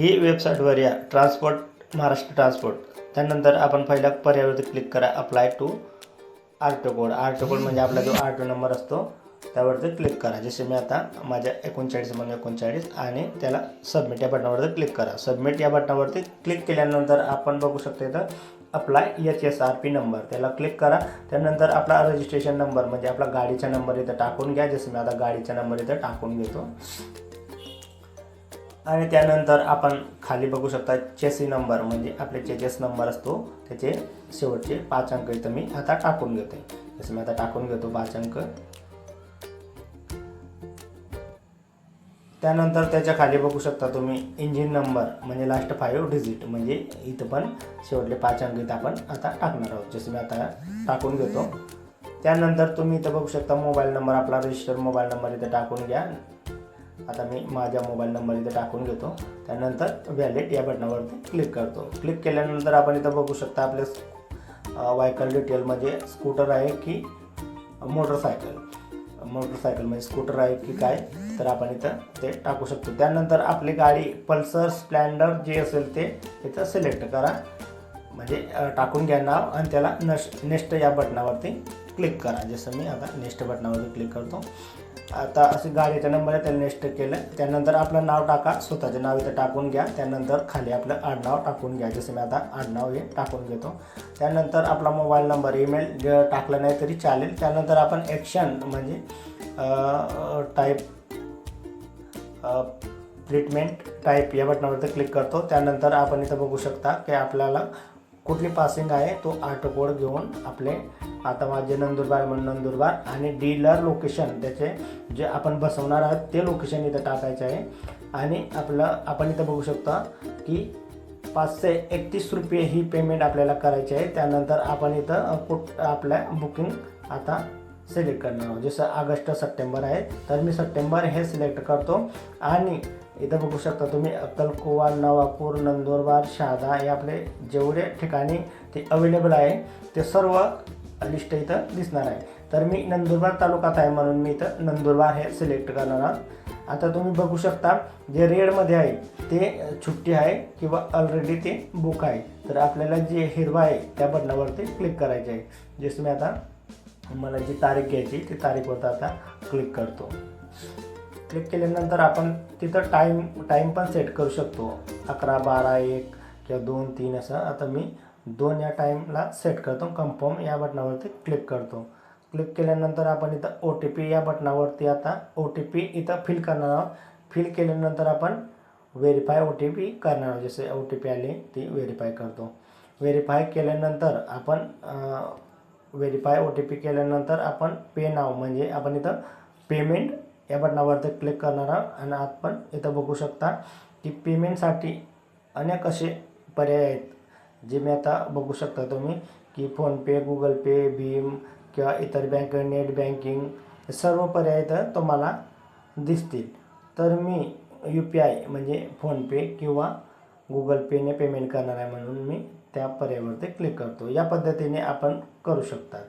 ही वेबसाईटवर या transport Maharashtra transport त्यानंतर आपण पहिल्या पर्यायावरती क्लिक करा apply to R T code R T code म्हणजे आपला जो आर टी नंबर असतो त्यावरती क्लिक करा. जसे मी आता माझ्या एकोणचाळीस म्हणून एकोणचाळीस आणि त्याला सबमिट या बटनावरती क्लिक करा. सबमिट या बटनावरती क्लिक केल्यानंतर आपण बघू शकतो इथं apply H S R P number त्याला क्लिक करा. त्यानंतर आपला रजिस्ट्रेशन नंबर म्हणजे आपला गाडीचा नंबर इथं टाकून घ्या. जसं मी आता गाडीचा नंबर इथं टाकून घेतो. आणि त्यानंतर आपण खाली बघू शकता चेसी नंबर म्हणजे आपले चेचेस नंबर असतो त्याचे शेवटचे पाच अंक इथं मी आता टाकून घेतो. जसं मी आता टाकून घेतो पाच अंक. त्यानंतर त्याच्याखाली बघू शकता तुम्ही इंजिन नंबर म्हणजे लास्ट फाईव्ह डिजिट म्हणजे इथं पण शेवटले पाच अंक इथं आपण आता टाकणार आहोत. जसं मी आता टाकून घेतो. त्यानंतर तुम्ही इथं बघू शकता मोबाईल नंबर आपला रजिस्टर मोबाईल नंबर इथं टाकून घ्या. आता मी माझ्या मोबाईल नंबर इथे टाकून घेतो. त्यानंतर व्हॅलिड या बटनावरती क्लिक करतो. क्लिक केल्यानंतर आपण इथं बघू शकता आपले व्हायकल डिटेल म्हणजे स्कूटर आहे की मोटरसायकल मोटरसायकल म्हणजे स्कूटर आहे की काय? तर आपण इथं ते टाकू शकतो. त्यानंतर आपली गाडी पल्सर स्प्लेंडर जे असेल ते इथं सिलेक्ट करा. म्हणजे टाकून घ्या नाव आणि त्याला नश नेक्स्ट या बटनावरती क्लिक करा. जसं मी आता नेक्स्ट बटनावरती क्लिक करतो. आता असे गाडीचा नंबर आहे त्याला नेक्स्ट केलं. त्यानंतर आपलं नाव टाका. स्वतःचे नाव इथं टाकून घ्या. त्यानंतर खाली आपलं आडनाव टाकून घ्या. जसं मी आता आडनाव हे टाकून घेतो. त्यानंतर आपला मोबाईल नंबर ईमेल टाकला टाकलं नाही तरी चालेल. त्यानंतर आपण ॲक्शन म्हणजे टाईप ट्रीटमेंट टाईप या बटनावरती क्लिक करतो. त्यानंतर आपण इथं बघू शकता की आपल्याला कुठली पासिंग आहे तो ऑटो कोड घेऊन आपले आता माझे नंदुरबार म्हणून नंदुरबार आणि डीलर लोकेशन त्याचे जे आपण बसवणार आहोत ते लोकेशन इथं टाकायचं आहे. आणि आपलं आपण इथं बघू शकता की पाचशे एकतीस रुपये ही पेमेंट आपल्याला करायची आहे. त्यानंतर आपण इथं कुठ आपल्या बुकिंग आता सिलेक्ट करणार आहोत. जसं ऑगस्ट सप्टेंबर आहे तर मी सप्टेंबर हे सिलेक्ट करतो. आणि इथं बघू शकता तुम्ही अक्कलकोवा नवापूर नंदुरबार शहादा हे आपले जेवढे ठिकाणी ते अवेलेबल आहे ते सर्व लिस्ट इथं दिसणार आहे. तर मी नंदुरबार तालुकात आहे म्हणून मी इथं नंदुरबार हे सिलेक्ट करणार आहोत. आता तुम्ही बघू शकता जे रेडमध्ये आहे ते छुट्टी आहे किंवा ऑलरेडी ते बुक आहे. तर आपल्याला जे हिरवा आहे त्या बटनावरती क्लिक करायचे आहे. जसं मी आता मला जी तारीख घ्यायची ती तारीखवर आता क्लिक करतो. क्लिक केल्यानंतर आपण तिथं टाईम टाईम पण सेट करू शकतो. अकरा बारा एक किंवा दोन तीन असं. आता मी दोन या टाईमला सेट करतो. कन्फर्म या बटनावरती क्लिक करतो. क्लिक केल्यानंतर आपण इथं ओ टी पी या बटनावरती आता ओ टी पी इथं फिल करणार आहोत. फिल केल्यानंतर आपण व्हेरीफाय ओ टी पी करणार आहोत. जसे ओ टी पी आली ती व्हेरीफाय करतो. व्हेरीफाय केल्यानंतर आपण व्हेरीफाय ओ टी पी केल्यानंतर आपण पे नाव म्हणजे आपण इथं पेमेंट या बटनावरती क्लिक करणार आहोत आणि आपण इथं बघू शकता की पेमेंटसाठी अनेक असे पर्याय आहेत. जे मी आता बघू शकता तुम्ही की फोनपे गुगल पे भीम किंवा इतर बँक नेट बँकिंग सर्व पर्याय तर तुम्हाला दिसतील. तर मी यू पी आय म्हणजे फोनपे किंवा गुगल पेने पेमेंट करणार आहे म्हणून मी त्या पर्यायावरती क्लिक करतो. या पद्धतीने आपण करू शकतात